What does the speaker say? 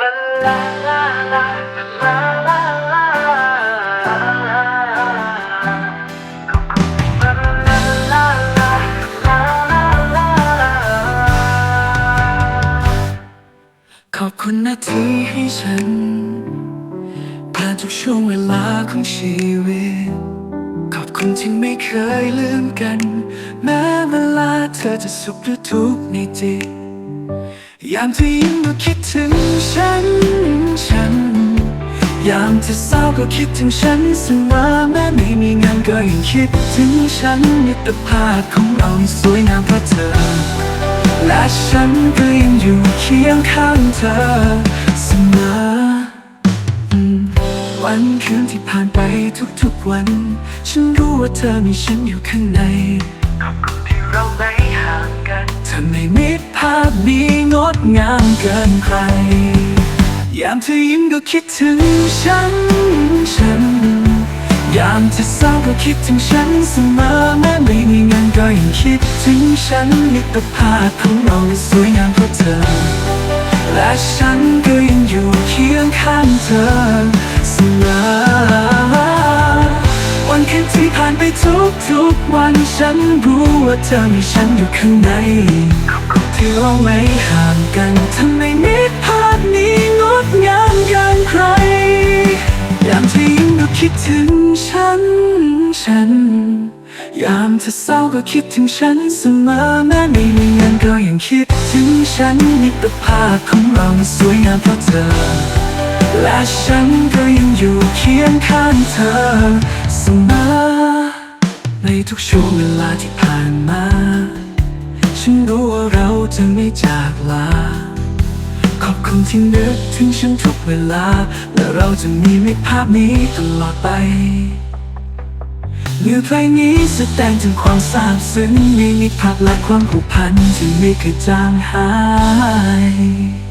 ขอบคุณนะที่ให้ฉัน ผ่านทุกช่วงเวลาของชีวิต ขอบคุณที่ไม่เคยลืมกัน แม้เวลาเธอจะสุขหรือทุกข์ในจิต ยามที่ยิ้มก็คิดถึงฉัน ฉัน ยามที่เศร้าก็คิดถึงฉันเสมอแม้ไม่มีงานก็ยังคิดถึงฉันมิตรภาพของเราสวยงามเพราะเธอ และฉันก็ยังอยู่เคียงข้างเธอเสมออืมวันคืนที่ผ่านไปทุกๆวัน ฉันรู้ว่าเธอมีฉันอยู่ข้างในขอบคุณที่เราไม่ห่างกันเธอในมิตรภาพนี้ งามเกินใคร ยามเธอยิ้มก็คิดถึงฉัน ฉัน ยามที่เศร้าก็คิดถึงฉันเสมอแม้ไม่มีงินก็ยังคิดถึงฉันมิตรภาพของเราสวยงามเพราะเธอ และฉันก็ยังอยู่เคียงข้างเธอเสมอวันคืนที่ผ่านไปทุกทุกๆวันฉันรู้ว่าเธอมีฉันอยู่ข้างใน เราไม่ห่างกันทำไมมิตรภาพนี้งดงามเกินใครยามที่ยิ้มก็คิดถึงฉัน ฉัน ยามที่เศร้าก็คิดถึงฉันเสมอแม้ไม่มีเงินก็ยังคิดถึงฉันมิตรภาพของเรามันสวยงามเพราะเธอ และฉันก็ยังอยู่เคียงข้างเธอเสมอในทุกช่วงเวลาที่ผ่านมา ฉันรู้ว่าเราจะไม่จากลา ขอบคุณที่นึกถึงฉันทุกเวลา และเราจะมีมิตรภาพนี้ตลอดไปเนื้อเพลงนี้แสดงถึงความซาบซึ้งมีมิตรภาพและความผูกพันที่ไม่เคยจางหาย